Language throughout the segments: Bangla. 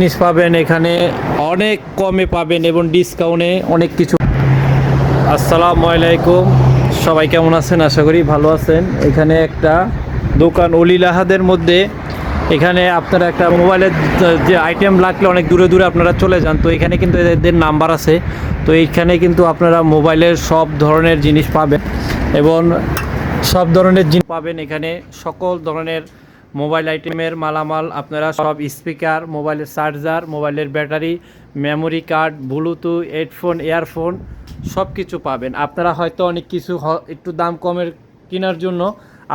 জিনিস পাবেন এখানে, অনেক কমে পাবেন এবং ডিসকাউন্টে অনেক কিছু। আসসালামু আলাইকুম, সবাই কেমন আছেন? আশা করি ভালো আছেন। এখানে একটা দোকান অলিলাহাদের মধ্যে। এখানে আপনারা একটা মোবাইলের যে আইটেম লাগলে অনেক দূরে দূরে আপনারা চলে যান। তো এখানে কিন্তু এদের নাম্বার আছে। তো এইখানে কিন্তু আপনারা মোবাইলের সব ধরনের জিনিস পাবেন এবং সব ধরনের জিনিস পাবেন এখানে। সকল ধরনের মোবাইল আইটেমের মালামাল, আপনারা সব স্পিকার, মোবাইলের চার্জার, মোবাইলের battery, memory card, Bluetooth, headphone, earphone সব কিছু পাবেন। আপনারা হয়তো অনেক কিছু একটু দাম কমের কেনার জন্য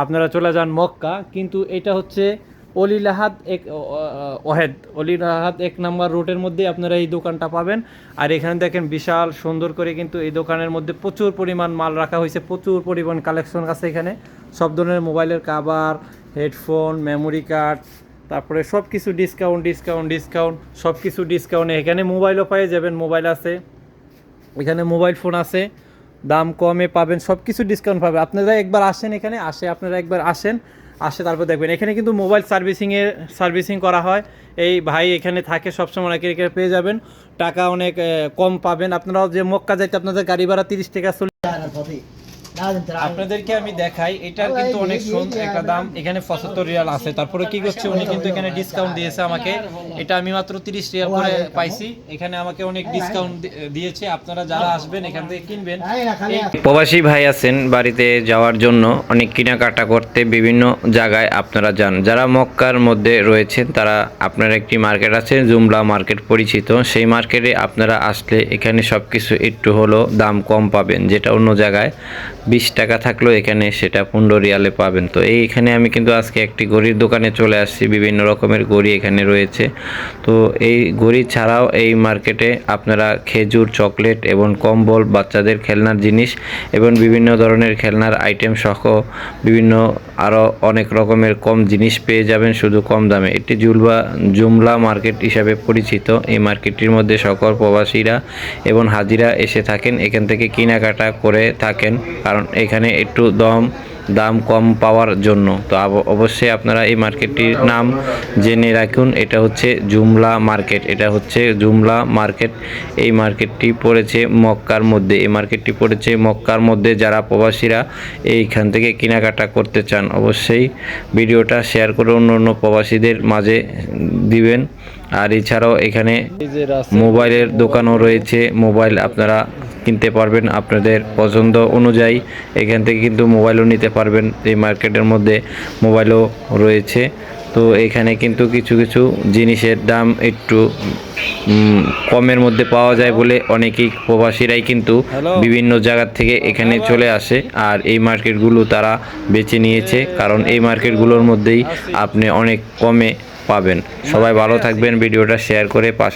আপনারা চলে যান মক্কা, কিন্তু এটা হচ্ছে অলিলাহাদ এক ওহেদ। অলিলাহাদ এক নাম্বার রোডের মধ্যে আপনারা এই দোকানটা পাবেন। আর এখানে দেখেন বিশাল সুন্দর করে কিন্তু এই দোকানের মধ্যে প্রচুর পরিমাণ মাল রাখা হয়েছে, প্রচুর পরিমাণ কালেকশন আছে এখানে। সব ধরনের মোবাইলের কাভার হেডফোন মেমোরি কার্ড তারপরে সব কিছু ডিসকাউন্ট ডিসকাউন্ট ডিসকাউন্ট সব কিছু ডিসকাউন্টে এখানে মোবাইলও পেয়ে যাবেন মোবাইল আছে। এখানে মোবাইল ফোন আছে। দাম কমে পাবেন সব কিছু ডিসকাউন্ট পাবেন। আপনারা একবার আসেন এখানে, আসে আপনারা একবার আসেন, আসে তারপর দেখবেন। এখানে কিন্তু মোবাইল সার্ভিসিংয়ের সার্ভিসিং করা হয়। এই ভাই এখানে থাকে, সবসময় অনেকে এখানে পেয়ে যাবেন। টাকা অনেক কম পাবেন। আপনারাও যে মক্কা যাইতে আপনাদের গাড়ি ভাড়া তিরিশ টাকা চল্লিশ আপনাদেরকে আমি দেখাই এটার কিন্তু অনেক সুন্দর একটা দাম এখানে পঁচাত্তর রিয়াল আছে। তারপরে কি করছে উনি কিন্তু এখানে ডিসকাউন্ট দিয়েছে আমাকে। এটা আমি মাত্র তিরিশ রিয়াল করে পাইছি। এখানে আমাকে অনেক ডিসকাউন্ট দিয়েছে। আপনারা যারা আসবেন এখান থেকে কিনবেন। প্রবাসী ভাই আছেন বাড়িতে যাওয়ার জন্য অনেক কেনাকাটা করতে বিভিন্ন জায়গায় আপনারা যান। যারা মক্কার মধ্যে রয়েছেন তারা আপনার একটি মার্কেট আছে জুমলা মার্কেট পরিচিত। সেই মার্কেটে আপনারা আসলে এখানে সব কিছু একটু হলো দাম কম পাবেন যেটা অন্য জায়গায় বিশ টাকা থাকলেও এখানে সেটা পনেরো রিয়ালে পাবেন। তো এই এখানে আমি কিন্তু আজকে একটি ঘড়ির দোকানে চলে আসছি, বিভিন্ন রকমের ঘড়ি এখানে রয়েছে। তো এই ঘড়ি ছাড়াও এই মার্কেটে আপনারা খেজুর, চকলেট এবং কম্বল, বাচ্চাদের খেলনার জিনিস এবং বিভিন্ন ধরনের খেলনার আইটেম সহ বিভিন্ন আরও অনেক রকমের কম জিনিস পেয়ে যাবেন শুধু কম দামে। এটি জুলবা, জুমলা মার্কেট হিসাবে পরিচিত। এই মার্কেটটির মধ্যে সকল প্রবাসীরা এবং হাজিরা এসে থাকেন। এখান থেকে কেনাকাটা করে থাকেন। কারণ এখানে একটু দম দাম কম পাওয়ার জন্য। তো অবশ্যই আপনারা এই মার্কেটটির নাম জেনে রাখুন। এটা হচ্ছে জুমলা মার্কেট। এটা হচ্ছে জুমলা মার্কেট। এই মার্কেটটি পড়েছে মক্কার মধ্যে। এই মার্কেটটি পড়েছে মক্কার মধ্যে। যারা প্রবাসীরা এইখান থেকে কেনাকাটা করতে চান অবশ্যই ভিডিওটা শেয়ার করে অন্য অন্য প্রবাসীদের মাঝে দিবেন। আর এছাড়াও এখানে মোবাইলের দোকানও রয়েছে। মোবাইল আপনারা কিনতে পারবেন আপনাদের পছন্দ অনুযায়ী। এখান থেকে কিন্তু মোবাইলও নিতে পারবেন এই মার্কেটের মধ্যে মোবাইলও রয়েছে। তো এখানে কিন্তু কিছু কিছু জিনিসের দাম একটু কমের মধ্যে পাওয়া যায় বলে অনেকেই প্রবাসীরাই কিন্তু বিভিন্ন জায়গার থেকে এখানে চলে আসে। আর এই মার্কেটগুলো তারা বেছে নিয়েছে কারণ এই মার্কেটগুলোর মধ্যেই আপনি অনেক কমে পাবেন। সবাই ভালো থাকবেন ভিডিওটা শেয়ার করে পাশে